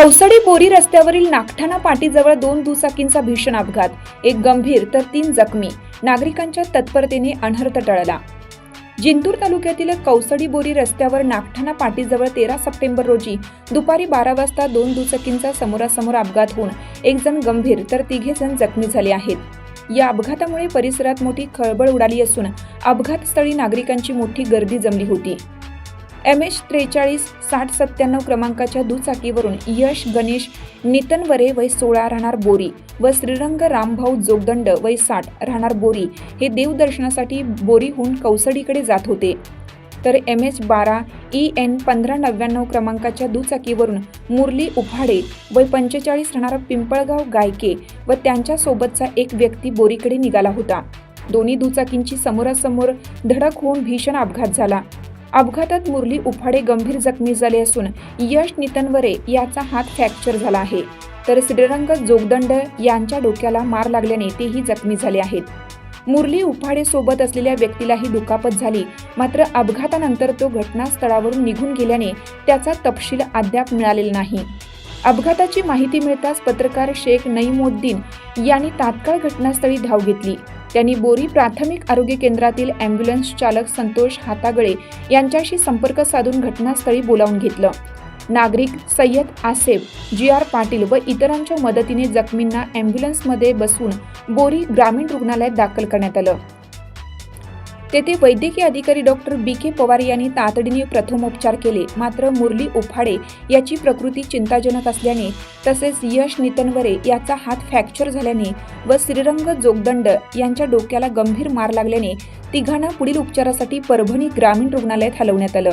कौसडी बोरी रस्त्यावरील नागठाणा पाटीजवळ दोन दुचाकींचा भीषण अपघात. एक गंभीर तर तीन जखमी. नागरिकांच्या तत्परतेने अनर्थ टळला. जिंतूर तालुक्यातील कौसडी बोरी रस्त्यावर नागठाणा पाटीजवळ तेरा सप्टेंबर रोजी दुपारी बारा वाजता दोन दुचाकींचा समोरासमोर अपघात होऊन एक जण गंभीर तर तिघे जण जखमी झाले आहेत. या अपघातामुळे परिसरात मोठी खळबळ उडाली असून अपघातस्थळी नागरिकांची मोठी गर्दी जमली होती. एम एच त्रेचाळीस साठ सत्त्याण्णव क्रमांकाच्या दुचाकीवरून यश गणेश नितनवरे वय सोळा राहणार बोरी व श्रीरंग रामभाऊ जोगदंड वय साठ राहणार बोरी हे देवदर्शनासाठी बोरीहून कौसडीकडे जात होते. तर एम एच बारा ई एन पंधरा नव्याण्णव क्रमांकाच्या दुचाकीवरून मुरली उफाडे वय पंचेचाळीस राहणारा पिंपळगाव गायके व त्यांच्यासोबतचा एक व्यक्ती बोरीकडे निघाला होता. दोन्ही दुचाकींची समोरासमोर धडक होऊन भीषण अपघात झाला. अपघातात मुरली उफाडे गंभीर जखमी झाले असून यश नितनवरे याचा हात फ्रॅक्चर झाला आहे. तर श्रीरंग जोगदंड यांच्या डोक्याला मार लागल्याने तेही जखमी झाले आहेत. मुरली उफाडे सोबत असलेल्या व्यक्तीलाही दुखापत झाली. मात्र अपघातानंतर तो घटनास्थळावरून निघून गेल्याने त्याचा तपशील अद्याप मिळालेला नाही. अपघाताची माहिती मिळताच पत्रकार शेख नईमुद्दीन यांनी तात्काळ घटनास्थळी धाव घेतली. त्यांनी बोरी प्राथमिक आरोग्य केंद्रातील अँब्युलन्स चालक संतोष हातागळे यांच्याशी संपर्क साधून घटनास्थळी बोलावून घेतलं. नागरिक सय्यद आसेफ जी आर पाटील व इतरांच्या मदतीने जखमींना अँब्युलन्समध्ये बसून बोरी ग्रामीण रुग्णालयात दाखल करण्यात आलं. तेथे वैद्यकीय अधिकारी डॉक्टर बी. के. पवार यांनी तातडीने प्रथमोपचार केले. मात्र मुरली उफाडे याची प्रकृती चिंताजनक असल्याने तसेच यश नितनवरे याचा हात फ्रॅक्चर झाल्याने व श्रीरंग जोगदंड यांच्या डोक्याला गंभीर मार लागल्याने तिघांना पुढील उपचारासाठी परभणी ग्रामीण रुग्णालयात हलवण्यात आलं.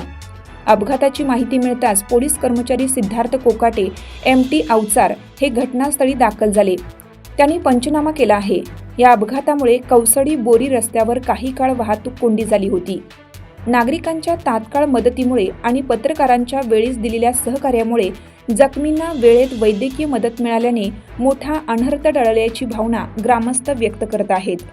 अपघाताची माहिती मिळताच पोलीस कर्मचारी सिद्धार्थ कोकाटे एम. टी. अवचार हे घटनास्थळी दाखल झाले. त्यांनी पंचनामा केला आहे. या अपघातामुळे कौसडी बोरी रस्त्यावर काही काळ वाहतूक कोंडी झाली होती. नागरिकांच्या तात्काळ मदतीमुळे आणि पत्रकारांच्या वेळीच दिलेल्या सहकार्यामुळे जखमींना वेळेत वैद्यकीय मदत मिळाल्याने मोठा अनर्थ टळल्याची भावना ग्रामस्थ व्यक्त करत आहेत.